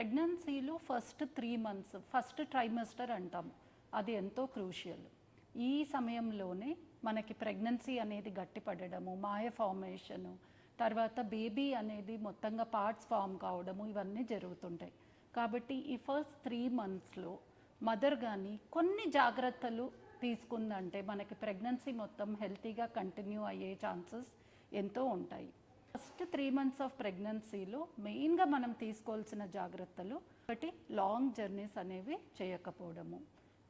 ప్రెగ్నెన్సీలో first three months first trimester అంటాం. అది ఎంతో క్రూషియల్ ఈ సమయంలోనే మనకి ప్రెగ్నెన్సీ అనేది గట్టిపడడము మాయ ఫార్మేషను తర్వాత బేబీ అనేది మొత్తంగా పార్ట్స్ ఫామ్ కావడము ఇవన్నీ జరుగుతుంటాయి. కాబట్టి ఈ ఫస్ట్ త్రీ మంత్స్లో మదర్ కానీ కొన్ని జాగ్రత్తలు తీసుకుందంటే మనకి ప్రెగ్నెన్సీ మొత్తం హెల్తీగా కంటిన్యూ అయ్యే ఛాన్సెస్ ఎంతో ఉంటాయి. ఫస్ట్ త్రీ మంత్స్ ఆఫ్ ప్రెగ్నెన్సీలో మెయిన్గా మనం తీసుకోవాల్సిన జాగ్రత్తలు ఒకటి లాంగ్ జర్నీస్ అనేవి చేయకపోవడము.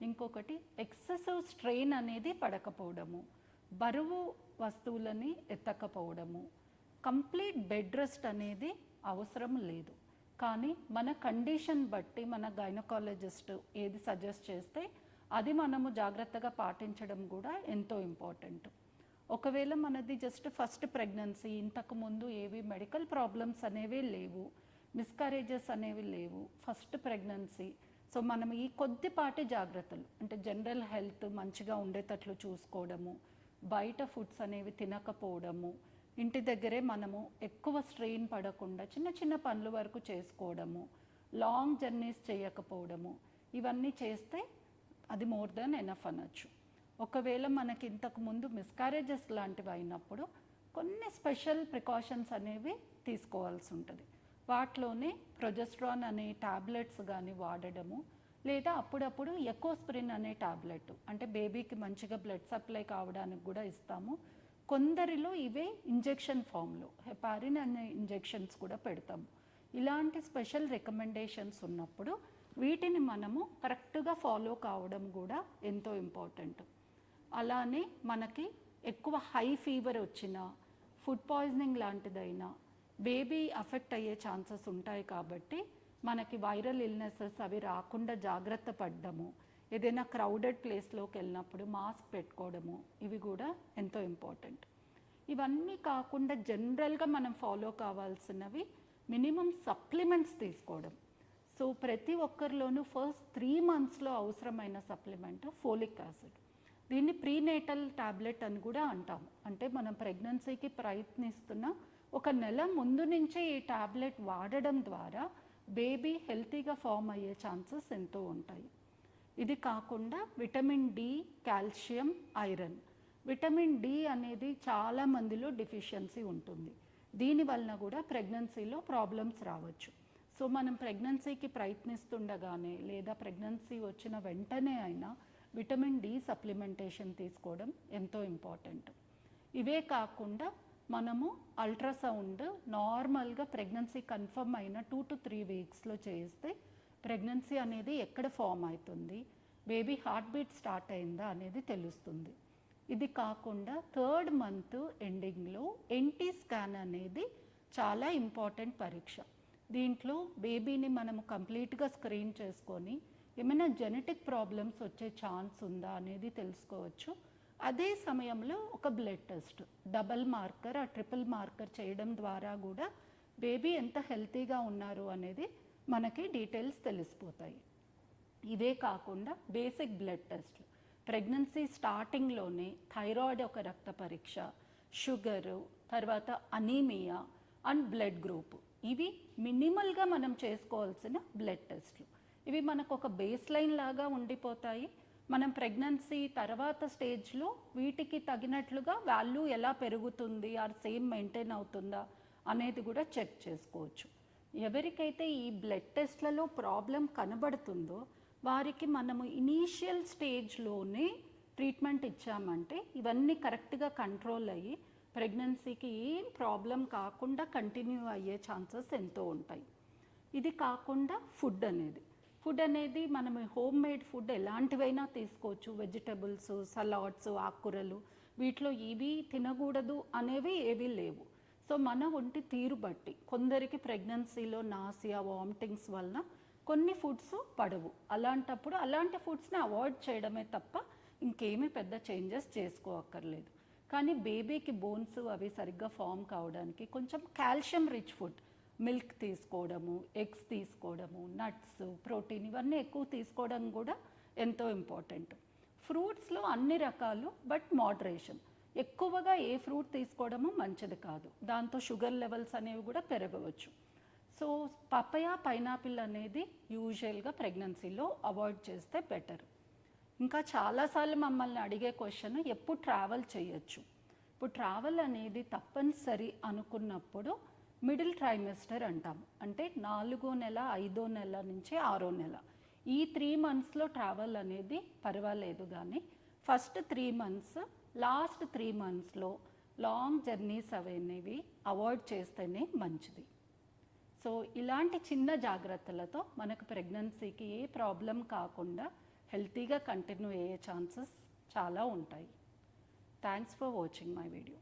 ఇంకొకటి ఎక్సెసివ్ స్ట్రెయిన్ అనేది పడకపోవడము. బరువు వస్తువులని ఎత్తకపోవడము. కంప్లీట్ బెడ్ రెస్ట్ అనేది అవసరం లేదు. కానీ మన కండిషన్ బట్టి మన గైనకాలజిస్ట్ ఏది సజెస్ట్ చేస్తే అది మనము జాగ్రత్తగా పాటించడం కూడా ఎంతో ఇంపార్టెంట్. ఒకవేళ మనది జస్ట్ ఫస్ట్ ప్రెగ్నెన్సీ ఇంతకుముందు ఏవి మెడికల్ ప్రాబ్లమ్స్ అనేవి లేవు మిస్కరేజెస్ అనేవి లేవు ఫస్ట్ ప్రెగ్నెన్సీ సో మనం ఈ కొద్దిపాటి జాగ్రత్తలు అంటే జనరల్ హెల్త్ మంచిగా ఉండేటట్లు చూసుకోవడము బయట ఫుడ్స్ అనేవి తినకపోవడము ఇంటి దగ్గరే మనము ఎక్కువ స్ట్రెయిన్ పడకుండా చిన్న చిన్న పనుల వరకు చేసుకోవడము లాంగ్ జర్నీస్ చేయకపోవడము ఇవన్నీ చేస్తే అది మోర్ దెన్ ఎనఫ్ అనొచ్చు. ఒకవేళ మనకి ఇంతకు ముందు మిస్కారేజెస్ లాంటివి అయినప్పుడు కొన్ని స్పెషల్ ప్రికాషన్స్ అనేవి తీసుకోవాల్సి ఉంటుంది. వాటిలోనే ప్రొజెస్ట్రాన్ అనే టాబ్లెట్స్ కానీ వాడడము లేదా అప్పుడప్పుడు ఎకోస్ప్రిన్ అనే టాబ్లెట్ అంటే బేబీకి మంచిగా బ్లడ్ సప్లై కావడానికి కూడా ఇస్తాము. కొందరిలో ఇవే ఇంజెక్షన్ ఫామ్లో హెపారిన్ అనే ఇంజెక్షన్స్ కూడా పెడతాము. ఇలాంటి స్పెషల్ రికమెండేషన్స్ ఉన్నప్పుడు వీటిని మనము కరెక్ట్గా ఫాలో కావడం కూడా ఎంతో ఇంపార్టెంట్ అలానే మనకి ఎక్కువ హై ఫీవర్ వచ్చినా ఫుడ్ పాయిజనింగ్ లాంటిదైనా బేబీ అఫెక్ట్ అయ్యే ఛాన్సెస్ ఉంటాయి కాబట్టి మనకి వైరల్ ఇల్నెసెస్ అవి రాకుండా జాగ్రత్త పడ్డము ఏదైనా క్రౌడెడ్ ప్లేస్లోకి వెళ్ళినప్పుడు మాస్క్ పెట్టుకోవడము ఇవి కూడా ఎంతో ఇంపార్టెంట్ ఇవన్నీ కాకుండా జనరల్గా మనం ఫాలో కావాల్సినవి మినిమం సప్లిమెంట్స్ తీసుకోవడం. సో ప్రతి ఒక్కరిలోనూ ఫస్ట్ త్రీ మంత్స్లో అవసరమైన సప్లిమెంట్ ఫోలిక్ యాసిడ్ దీన్ని ప్రీనేటల్ ట్యాబ్లెట్ అని కూడా అంటాము. అంటే మనం ప్రెగ్నెన్సీకి ప్రయత్నిస్తున్న ఒక నెల ముందు నుంచే ఈ ట్యాబ్లెట్ వాడడం ద్వారా బేబీ హెల్తీగా ఫామ్ అయ్యే ఛాన్సెస్ ఎంతో ఉంటాయి. ఇది కాకుండా vitamin D calcium iron. Vitamin D అనేది చాలా మందిలో డిఫిషియన్సీ ఉంటుంది. దీని వలన కూడా ప్రెగ్నెన్సీలో ప్రాబ్లమ్స్ రావచ్చు. సో మనం ప్రెగ్నెన్సీకి ప్రయత్నిస్తుండగానే లేదా ప్రెగ్నెన్సీ వచ్చిన వెంటనే అయినా విటమిన్ డి సప్లిమెంటేషన్ తీసుకోవడం ఎంతో ఇంపార్టెంట్. ఇవే కాకుండా మనము అల్ట్రాసౌండ్ నార్మల్గా ప్రెగ్నెన్సీ కన్ఫర్మ్ అయిన టూ టు త్రీ వీక్స్లో చేస్తే ప్రెగ్నెన్సీ అనేది ఎక్కడ ఫామ్ అవుతుంది బేబీ హార్ట్ బీట్ స్టార్ట్ అయిందా అనేది తెలుస్తుంది. ఇది కాకుండా థర్డ్ మంత్ ఎండింగ్లో ఎన్టీ స్కాన్ అనేది చాలా ఇంపార్టెంట్ పరీక్ష. దీంట్లో బేబీని మనము కంప్లీట్గా స్క్రీన్ చేసుకొని ఏమైనా జెనెటిక్ ప్రాబ్లమ్స్ వచ్చే ఛాన్స్ ఉందా అనేది తెలుసుకోవచ్చు. అదే సమయంలో ఒక బ్లడ్ టెస్ట్ డబల్ మార్కర్ ఆ ట్రిపుల్ మార్కర్ చేయడం ద్వారా కూడా బేబీ ఎంత హెల్తీగా ఉన్నారు అనేది మనకి డీటెయిల్స్ తెలిసిపోతాయి. ఇవే కాకుండా బేసిక్ బ్లడ్ టెస్ట్ ప్రెగ్నెన్సీ స్టార్టింగ్లోనే థైరాయిడ్ ఒక రక్త పరీక్ష షుగరు తర్వాత అనీమియా అండ్ బ్లడ్ గ్రూప్ ఇవి మినిమల్గా మనం చేసుకోవాల్సిన బ్లడ్ టెస్ట్లు ఇవి మనకు ఒక బేస్ లైన్ లాగా ఉండిపోతాయి. మనం ప్రెగ్నెన్సీ తర్వాత స్టేజ్లో వీటికి తగినట్లుగా వాల్యూ ఎలా పెరుగుతుంది ఆర్ సేమ్ మెయింటైన్ అవుతుందా అనేది కూడా చెక్ చేసుకోవచ్చు. ఎవరికైతే ఈ బ్లడ్ టెస్ట్లలో ప్రాబ్లం కనబడుతుందో వారికి మనము ఇనీషియల్ స్టేజ్లోనే ట్రీట్మెంట్ ఇచ్చామంటే ఇవన్నీ కరెక్ట్గా కంట్రోల్ అయ్యి ప్రెగ్నెన్సీకి ఏం ప్రాబ్లం కాకుండా కంటిన్యూ అయ్యే ఛాన్సెస్ ఎంతో ఉంటాయి. ఇది కాకుండా ఫుడ్ అనేది. ఫుడ్ అనేది మనం హోమ్ మేడ్ ఫుడ్ ఎలాంటివైనా తీసుకోవచ్చు. వెజిటబుల్స్ సలాడ్స్ ఆకుకూరలు వీటిలో ఇవి తినకూడదు అనేవి ఏవి లేవు. సో మన ఒంటి తీరు బట్టి కొందరికి ప్రెగ్నెన్సీలో నాసియా వామిటింగ్స్ వలన కొన్ని ఫుడ్స్ పడవు. అలాంటప్పుడు అలాంటి ఫుడ్స్ని అవాయిడ్ చేయడమే తప్ప ఇంకేమీ పెద్ద చేంజెస్ చేసుకోక్కర్లేదు. కానీ బేబీకి బోన్స్ అవి సరిగ్గా ఫామ్ కావడానికి కొంచెం కాల్షియం రిచ్ ఫుడ్ మిల్క్ తీసుకోవడము ఎగ్స్ తీసుకోవడము నట్స్ ప్రోటీన్ ఇవన్నీ ఎక్కువ తీసుకోవడం కూడా ఎంతో ఇంపార్టెంట్ ఫ్రూట్స్లో అన్ని రకాలు బట్ మోడరేషన్ ఎక్కువగా ఏ ఫ్రూట్ తీసుకోవడము మంచిది కాదు. దాంతో షుగర్ లెవెల్స్ అనేవి కూడా పెరగవచ్చు. సో పపయా పైనాపిల్ అనేది యూజువల్గా ప్రెగ్నెన్సీలో అవాయిడ్ చేస్తే బెటర్ ఇంకా చాలాసార్లు మమ్మల్ని అడిగే క్వశ్చన్ ఎప్పుడు ట్రావెల్ చేయొచ్చు? ఇప్పుడు ట్రావెల్ అనేది తప్పనిసరి అనుకున్నప్పుడు మిడిల్ ట్రైమెస్టర్ అంటాం. అంటే నాలుగో నెల ఐదో నెల నుంచి ఆరో నెల. ఈ త్రీ మంత్స్లో ట్రావెల్ అనేది పర్వాలేదు కానీ first three months last three మంత్స్లో లాంగ్ జర్నీస్ అనేవి అవాయిడ్ చేస్తేనే మంచిది. సో ఇలాంటి చిన్న జాగ్రత్తలతో మనకు ప్రెగ్నెన్సీకి ఏ ప్రాబ్లం కాకుండా హెల్తీగా కంటిన్యూ అయ్యే ఛాన్సెస్ చాలా ఉంటాయి. Thanks for watching my video.